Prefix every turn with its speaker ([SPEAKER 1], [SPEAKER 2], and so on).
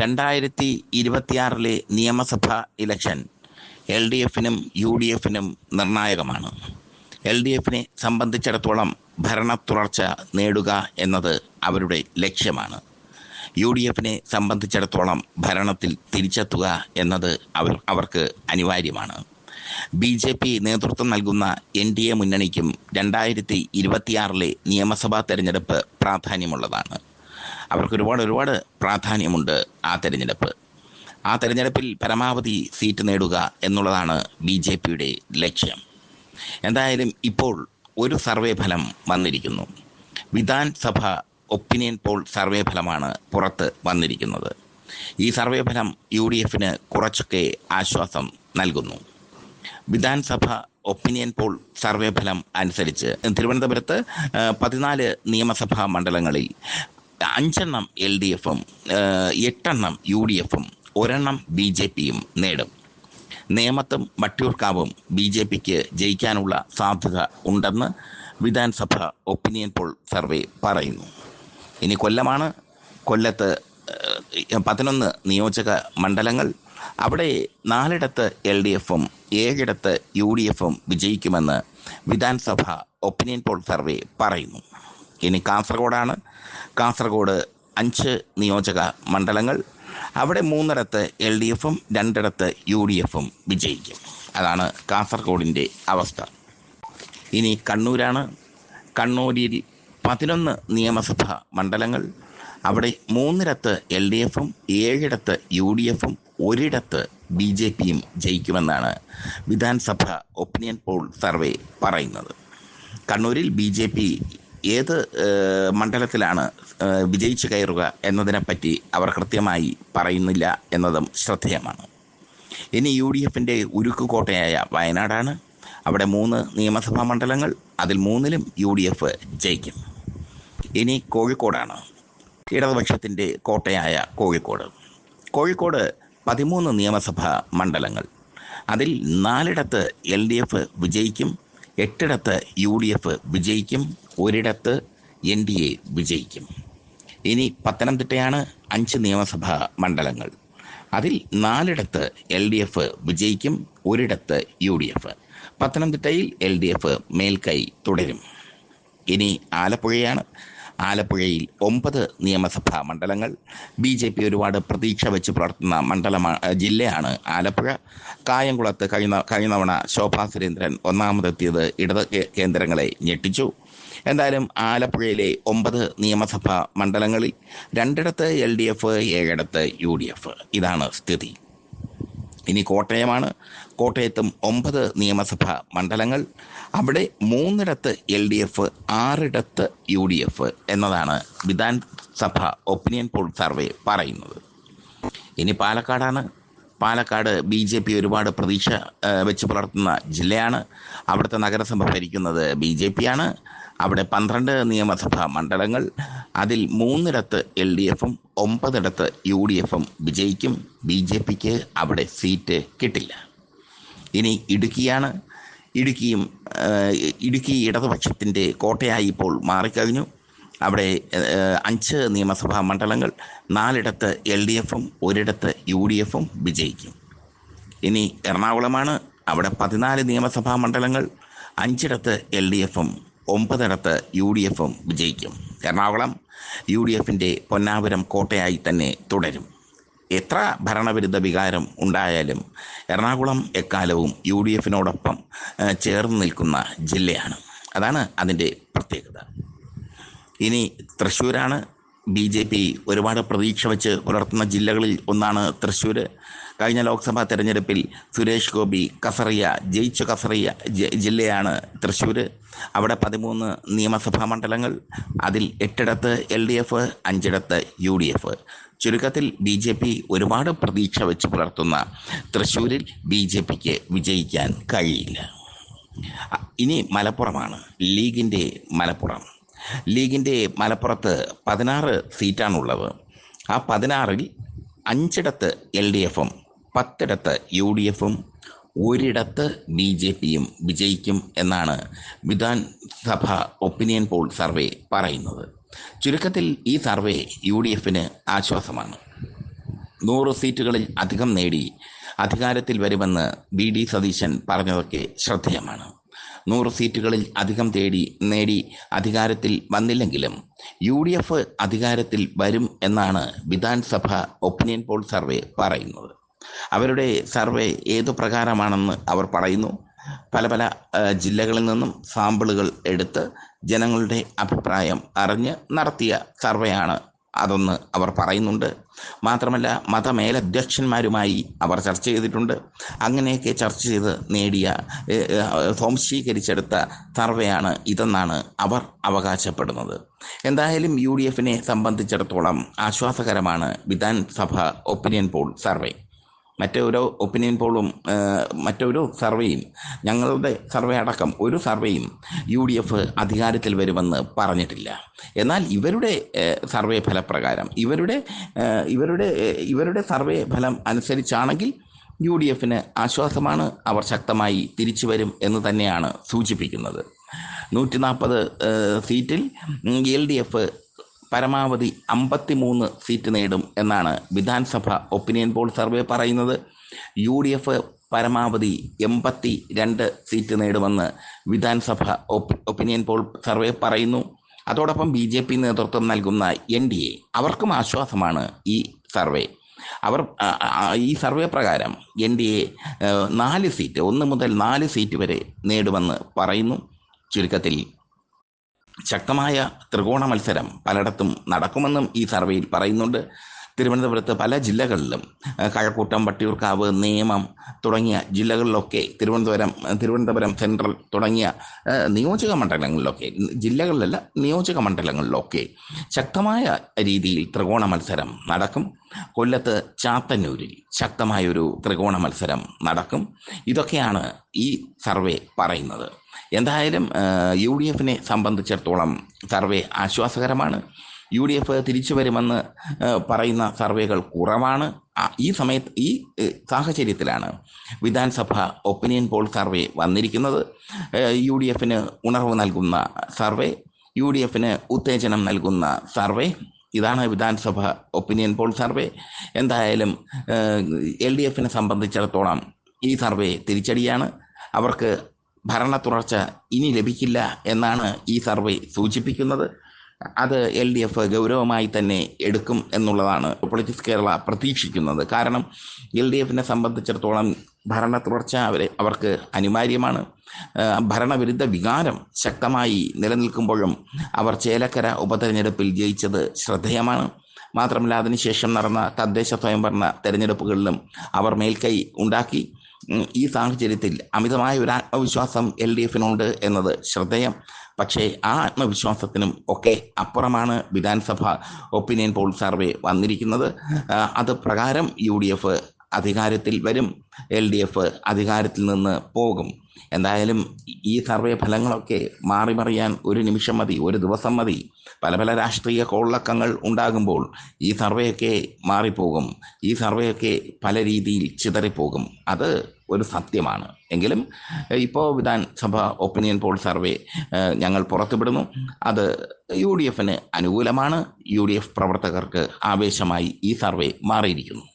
[SPEAKER 1] രണ്ടായിരത്തി ഇരുപത്തിയാറിലെ നിയമസഭാ ഇലക്ഷൻ എൽ ഡി എഫിനും യു ഡി എഫിനും നിർണായകമാണ്. എൽ ഡി എഫിനെ സംബന്ധിച്ചിടത്തോളം ഭരണ തുടർച്ച നേടുക എന്നത് അവരുടെ ലക്ഷ്യമാണ്. യു ഡി എഫിനെ സംബന്ധിച്ചിടത്തോളം ഭരണത്തിൽ തിരിച്ചെത്തുക എന്നത് അവർ അവർക്ക് അനിവാര്യമാണ്. ബി ജെ പി നേതൃത്വം നൽകുന്ന എൻ ഡി എ മുന്നണിക്കും രണ്ടായിരത്തി ഇരുപത്തിയാറിലെ നിയമസഭാ തെരഞ്ഞെടുപ്പ് പ്രാധാന്യമുള്ളതാണ്. അവർക്ക് ഒരുപാട് ഒരുപാട് പ്രാധാന്യമുണ്ട് ആ തെരഞ്ഞെടുപ്പ്. ആ തെരഞ്ഞെടുപ്പിൽ പരമാവധി സീറ്റ് നേടുക എന്നുള്ളതാണ് ബി ജെ പിയുടെ ലക്ഷ്യം. എന്തായാലും ഇപ്പോൾ ഒരു സർവേ ഫലം വന്നിരിക്കുന്നു. വിധാൻസഭ ഒപ്പീനിയൻ പോൾ സർവേ ഫലമാണ് പുറത്ത് വന്നിരിക്കുന്നത്. ഈ സർവേ ഫലം യു ഡി എഫിന് കുറച്ചൊക്കെ ആശ്വാസം നൽകുന്നു. വിധാൻസഭ ഒപ്പീനിയൻ പോൾ സർവേ ഫലം അനുസരിച്ച് തിരുവനന്തപുരത്ത് പതിനാല് നിയമസഭാ മണ്ഡലങ്ങളിൽ അഞ്ചെണ്ണം എൽ ഡി എഫും എട്ടെണ്ണം യു ഡി എഫും ഒരെണ്ണം ബി ജെ പിയും നേടും. നേമത്തും വട്ടിയൂർക്കാവും ബി ജെ പിക്ക് ജയിക്കാനുള്ള സാധ്യത ഉണ്ടെന്ന് വിധാൻസഭ ഒപ്പീനിയൻ പോൾ സർവേ പറയുന്നു. ഇനി കൊല്ലമാണ്. കൊല്ലത്ത് പതിനൊന്ന് നിയോജക മണ്ഡലങ്ങൾ. അവിടെ നാലിടത്ത് എൽ ഡി എഫും ഏഴിടത്ത് യു ഡി എഫും വിജയിക്കുമെന്ന് വിധാൻസഭ ഒപ്പീനിയൻ പോൾ സർവേ പറയുന്നു. ഇനി കാസർഗോഡാണ്. കാസർഗോഡ് അഞ്ച് നിയോജക മണ്ഡലങ്ങൾ. അവിടെ മൂന്നിടത്ത് എൽ ഡി എഫും രണ്ടിടത്ത് യു ഡി എഫും വിജയിക്കും. അതാണ് കാസർഗോഡിന്റെ അവസ്ഥ. ഇനി കണ്ണൂരാണ്. കണ്ണൂരിൽ പതിനൊന്ന് നിയമസഭാ മണ്ഡലങ്ങൾ. അവിടെ മൂന്നിടത്ത് എൽ ഡി എഫും ഏഴിടത്ത് യു ഡി എഫും ഒരിടത്ത് ബി ജെ പിയും ജയിക്കുമെന്നാണ് വിധാൻസഭ ഒപ്പീനിയൻ പോൾ സർവേ പറയുന്നത്. കണ്ണൂരിൽ ബി ജെ പി ഏത് മണ്ഡലത്തിലാണ് വിജയിച്ചു കയറുക എന്നതിനെപ്പറ്റി അവർ കൃത്യമായി പറയുന്നില്ല എന്നതും ശ്രദ്ധേയമാണ്. ഇനി യു ഡി എഫിന്റെ ഉരുക്കുകോട്ടയായ വയനാടാണ്. അവിടെ മൂന്ന് നിയമസഭാ മണ്ഡലങ്ങൾ അതിൽ മൂന്നിലും യു ഡി എഫ് ജയിക്കും. ഇനി കോഴിക്കോടാണ്. ഇടതുപക്ഷത്തിന്റെ കോട്ടയായ കോഴിക്കോട്. കോഴിക്കോട് പതിമൂന്ന് നിയമസഭാ മണ്ഡലങ്ങൾ. അതിൽ നാലിടത്ത് എൽ ഡി എഫ് വിജയിക്കും എട്ടിടത്ത് യു ഡി എഫ് വിജയിക്കും ഒരിടത്ത് എൻ ഡി എ വിജയിക്കും. ഇനി പത്തനംതിട്ടയാണ് അഞ്ച് നിയമസഭാ മണ്ഡലങ്ങൾ. അതിൽ നാലിടത്ത് എൽ ഡി എഫ് വിജയിക്കും ഒരിടത്ത് യു ഡി എഫ്. പത്തനംതിട്ടയിൽ എൽ ഡി എഫ് മേൽക്കൈ തുടരും. ഇനി ആലപ്പുഴയാണ്. ആലപ്പുഴയിൽ ഒമ്പത് നിയമസഭാ മണ്ഡലങ്ങൾ. ബി ജെ പി ഒരുപാട് പ്രതീക്ഷ വെച്ച് പുലർത്തുന്ന മണ്ഡലമാണ് ജില്ലയാണ് ആലപ്പുഴ. കായംകുളത്ത് കഴിഞ്ഞ കഴിഞ്ഞ തവണ ശോഭാ സുരേന്ദ്രൻ ഒന്നാമതെത്തിയത് ഇടത് കേന്ദ്രങ്ങളെ ഞെട്ടിച്ചു. എന്തായാലും ആലപ്പുഴയിലെ ഒമ്പത് നിയമസഭാ മണ്ഡലങ്ങളിൽ രണ്ടിടത്ത് എൽ ഡി എഫ് ഏഴിടത്ത് യു ഡി എഫ്. ഇതാണ് സ്ഥിതി. ഇനി കോട്ടയമാണ്. കോട്ടയത്തും ഒമ്പത് നിയമസഭാ മണ്ഡലങ്ങൾ. അവിടെ മൂന്നിടത്ത് എൽ ഡി എഫ് ആറിടത്ത് യു ഡി എഫ് എന്നതാണ് വിധാൻസഭ ഒപ്പീനിയൻ പോൾ സർവേ പറയുന്നത്. ഇനി പാലക്കാടാണ്. പാലക്കാട് ബി ജെ പി ഒരുപാട് പ്രതീക്ഷ വെച്ച് പുലർത്തുന്ന ജില്ലയാണ്. അവിടുത്തെ നഗരസഭ ഭരിക്കുന്നത് ബി ജെ പി ആണ് അവിടെ പന്ത്രണ്ട് നിയമസഭാ മണ്ഡലങ്ങൾ അതിൽ മൂന്നിടത്ത് എൽ ഡി എഫും ഒമ്പതിടത്ത് യു ഡി എഫും വിജയിക്കും. ബി ജെ പിക്ക് അവിടെ സീറ്റ് കിട്ടില്ല. ഇനി ഇടുക്കിയാണ്. ഇടുക്കിയും ഇടുക്കി ഇടതുപക്ഷത്തിന്റെ കോട്ടയായി ഇപ്പോൾ മാറിക്കഴിഞ്ഞു. അവിടെ അഞ്ച് നിയമസഭാ മണ്ഡലങ്ങൾ നാലിടത്ത് എൽ ഡി എഫും ഒരിടത്ത് യു ഡി എഫും വിജയിക്കും. ഇനി എറണാകുളമാണ്. അവിടെ പതിനാല് നിയമസഭാ മണ്ഡലങ്ങൾ അഞ്ചിടത്ത് എൽ ഡി എഫും ഒമ്പതിടത്ത് യു ഡി എഫും വിജയിക്കും. എറണാകുളം യു ഡി എഫിന്റെ പൊന്നാപുരം കോട്ടയായി തന്നെ തുടരും. എത്ര ഭരണവിരുദ്ധ വികാരം ഉണ്ടായാലും എറണാകുളം എക്കാലവും യു ഡി എഫിനോടൊപ്പം ചേർന്ന് നിൽക്കുന്ന ജില്ലയാണ്. അതാണ് അതിന്റെ പ്രത്യേകത. ഇനി തൃശ്ശൂരാണ് ബി ജെ പി ഒരുപാട് പ്രതീക്ഷ വെച്ച് പുലർത്തുന്ന ജില്ലകളിൽ ഒന്നാണ് തൃശ്ശൂർ കഴിഞ്ഞ ലോക്സഭാ തെരഞ്ഞെടുപ്പിൽ സുരേഷ് ഗോപി കസറിയ ജയിച്ച കസറിയ ജില്ലയാണ് തൃശ്ശൂർ അവിടെ പതിമൂന്ന് നിയമസഭാ മണ്ഡലങ്ങൾ അതിൽ എട്ടിടത്ത് എൽ ഡി എഫ് അഞ്ചിടത്ത് യു ഡി എഫ്. ചുരുക്കത്തിൽ ബി ജെ പി ഒരുപാട് പ്രതീക്ഷ വെച്ച് പുലർത്തുന്ന തൃശ്ശൂരിൽ ബി ജെ പിക്ക് വിജയിക്കാൻ കഴിയില്ല. ഇനി മലപ്പുറമാണ് ലീഗിന്റെ മലപ്പുറം. ലീഗിന്റെ മലപ്പുറത്ത് പതിനാറ് സീറ്റാണുള്ളത്. ആ പതിനാറിൽ അഞ്ചിടത്ത് എൽ ഡി എഫും പത്തിടത്ത് യു ഡി എഫും ഒരിടത്ത് ബി ജെ പിയും വിജയിക്കും എന്നാണ് വിധാൻസഭ ഒപ്പീനിയൻ പോൾ സർവേ പറയുന്നത്. ചുരുക്കത്തിൽ ഈ സർവേ യു ഡി എഫിന് ആശ്വാസമാണ്. നൂറ് സീറ്റുകളിൽ അധികം നേടി അധികാരത്തിൽ വരുമെന്ന് ബി ഡി സതീശൻ പറഞ്ഞതൊക്കെ ശ്രദ്ധേയമാണ്. നൂറ് സീറ്റുകളിൽ അധികം തേടി നേടി അധികാരത്തിൽ വന്നില്ലെങ്കിലും യു ഡി എഫ് അധികാരത്തിൽ വരും എന്നാണ് വിധാൻസഭ ഒപ്പീനിയൻ പോൾ സർവേ പറയുന്നത്. അവരുടെ സർവേ ഏതു പ്രകാരമാണെന്ന് അവർ പറയുന്നു. പല പല ജില്ലകളിൽ നിന്നും സാമ്പിളുകൾ എടുത്ത് ജനങ്ങളുടെ അഭിപ്രായം അറിഞ്ഞ് നടത്തിയ സർവേയാണ് അതൊന്ന് അവർ പറയുന്നുണ്ട്. മാത്രമല്ല മതമേലധ്യക്ഷന്മാരുമായി അവർ ചർച്ച ചെയ്തിട്ടുണ്ട്. അങ്ങനെയൊക്കെ ചർച്ച ചെയ്ത് നേടിയ സ്വാംശീകരിച്ചെടുത്ത സർവേയാണ് ഇതെന്നാണ് അവർ അവകാശപ്പെടുന്നത്. എന്തായാലും യു ഡി എഫിനെ സംബന്ധിച്ചിടത്തോളം ആശ്വാസകരമാണ് വിധാൻസഭ ഒപ്പീനിയൻ പോൾ സർവേ. മറ്റൊരു ഒപ്പീനിയൻ പോളും മറ്റൊരു സർവേയും ഞങ്ങളുടെ സർവേ അടക്കം ഒരു സർവേയും യു ഡി എഫ് അധികാരത്തിൽ വരുമെന്ന് പറഞ്ഞിട്ടില്ല. എന്നാൽ ഇവരുടെ സർവേ ഫലപ്രകാരം ഇവരുടെ ഇവരുടെ ഇവരുടെ സർവേ ഫലം അനുസരിച്ചാണെങ്കിൽ യു ഡി എഫിന് ആശ്വാസമാണ് അവർ ശക്തമായി തിരിച്ചു വരും എന്ന് തന്നെയാണ് സൂചിപ്പിക്കുന്നത്. നൂറ്റി നാൽപ്പത് സീറ്റിൽ എൽ ഡി എഫ് പരമാവധി അമ്പത്തിമൂന്ന് സീറ്റ് നേടും എന്നാണ് വിധാൻസഭ ഒപ്പീനിയൻ പോൾ സർവേ പറയുന്നത്. യു ഡി എഫ് പരമാവധി എൺപത്തി രണ്ട് സീറ്റ് നേടുമെന്ന് വിധാൻസഭ ഒപ്പ ഒപ്പീനിയൻ പോൾ സർവേ പറയുന്നു. അതോടൊപ്പം ബി ജെ പി നേതൃത്വം നൽകുന്ന എൻ ഡി എ അവർക്കും ആശ്വാസമാണ് ഈ സർവേ. അവർ ഈ സർവേ പ്രകാരം എൻ ഡി എ നാല് സീറ്റ് ഒന്ന് മുതൽ നാല് സീറ്റ് വരെ നേടുമെന്ന് പറയുന്നു. ചുരുക്കത്തിൽ ശക്തമായ ത്രികോണ മത്സരം പലയിടത്തും നടക്കുമെന്നും ഈ സർവേയിൽ പറയുന്നുണ്ട്. തിരുവനന്തപുരത്ത് പല ജില്ലകളിലും കഴക്കൂട്ടം വട്ടിയൂർക്കാവ് നേമം തുടങ്ങിയ ജില്ലകളിലൊക്കെ തിരുവനന്തപുരം തിരുവനന്തപുരം സെൻട്രൽ തുടങ്ങിയ നിയോജക മണ്ഡലങ്ങളിലൊക്കെ ജില്ലകളിലല്ല നിയോജക മണ്ഡലങ്ങളിലൊക്കെ ശക്തമായ രീതിയിൽ ത്രികോണ മത്സരം നടക്കും. കൊല്ലത്ത് ചാത്തന്നൂരിൽ ശക്തമായൊരു ത്രികോണ മത്സരം നടക്കും. ഇതൊക്കെയാണ് ഈ സർവേ പറയുന്നത്. എന്തായാലും യു ഡി എഫിനെ സംബന്ധിച്ചിടത്തോളം സർവേ ആശ്വാസകരമാണ്. യു ഡി എഫ് തിരിച്ചു വരുമെന്ന് പറയുന്ന സർവേകൾ കുറവാണ്. ഈ സമയത്ത് ഈ സാഹചര്യത്തിലാണ് വിധാൻസഭ ഒപ്പീനിയൻ പോൾ സർവേ വന്നിരിക്കുന്നത്. യു ഡി എഫിന് ഉണർവ് നൽകുന്ന സർവേ യു ഡി എഫിന് ഉത്തേജനം നൽകുന്ന സർവേ ഇതാണ് വിധാൻസഭ ഒപ്പീനിയൻ പോൾ സർവേ. എന്തായാലും എൽ ഡി എഫിനെ സംബന്ധിച്ചിടത്തോളം ഈ സർവേ തിരിച്ചടിയാണ്. അവർക്ക് ഭരണ തുടർച്ച ഇനി ലഭിക്കില്ല എന്നാണ് ഈ സർവേ സൂചിപ്പിക്കുന്നത്. അത് എൽ ഡി എഫ് ഗൗരവമായി തന്നെ എടുക്കും എന്നുള്ളതാണ് പൊളിറ്റിക്സ് കേരള പ്രതീക്ഷിക്കുന്നത്. കാരണം എൽ ഡി എഫിനെ സംബന്ധിച്ചിടത്തോളം ഭരണ തുടർച്ച അവരെ അവർക്ക് അനിവാര്യമാണ്. ഭരണവിരുദ്ധ വികാരം ശക്തമായി നിലനിൽക്കുമ്പോഴും അവർ ചേലക്കര ഉപതെരഞ്ഞെടുപ്പിൽ ജയിച്ചത് ശ്രദ്ധേയമാണ്. മാത്രമല്ല അതിനുശേഷം നടന്ന തദ്ദേശ സ്വയംഭരണ തെരഞ്ഞെടുപ്പുകളിലും അവർ മേൽക്കൈ ഉണ്ടാക്കി. ഈ സാഹചര്യത്തിൽ അമിതമായ ഒരു ആത്മവിശ്വാസം എൽ ഡി എഫിനുണ്ട് എന്നത് ശ്രദ്ധേയം. പക്ഷേ ആ ആത്മവിശ്വാസത്തിനും ഒക്കെ അപ്പുറമാണ് വിധാൻസഭ ഒപ്പീനിയൻ പോൾ സർവേ വന്നിരിക്കുന്നത്. അത് പ്രകാരം യു ഡി എഫ് അധികാരത്തിൽ വരും. എൽ ഡി എഫ് അധികാരത്തിൽ നിന്ന് പോകും. എന്തായാലും ഈ സർവേ ഫലങ്ങളൊക്കെ മാറി മറിയാൻ ഒരു നിമിഷം മതി ഒരു ദിവസം മതി. പല പല രാഷ്ട്രീയ കോളക്കങ്ങൾ ഉണ്ടാകുമ്പോൾ ഈ സർവേയൊക്കെ മാറിപ്പോകും. ഈ സർവേയൊക്കെ പല രീതിയിൽ ചിതറിപ്പോകും. അത് ഒരു സത്യമാണ്. എങ്കിലും ഇപ്പോൾ വിധാൻസഭ ഒപ്പീനിയൻ പോൾ സർവേ ഞങ്ങൾ പുറത്തുവിടുന്നു. അത് യു ഡി എഫിന് അനുകൂലമാണ്. യു ഡി എഫ് പ്രവർത്തകർക്ക് ആവേശമായി ഈ സർവേ മാറിയിരിക്കുന്നു.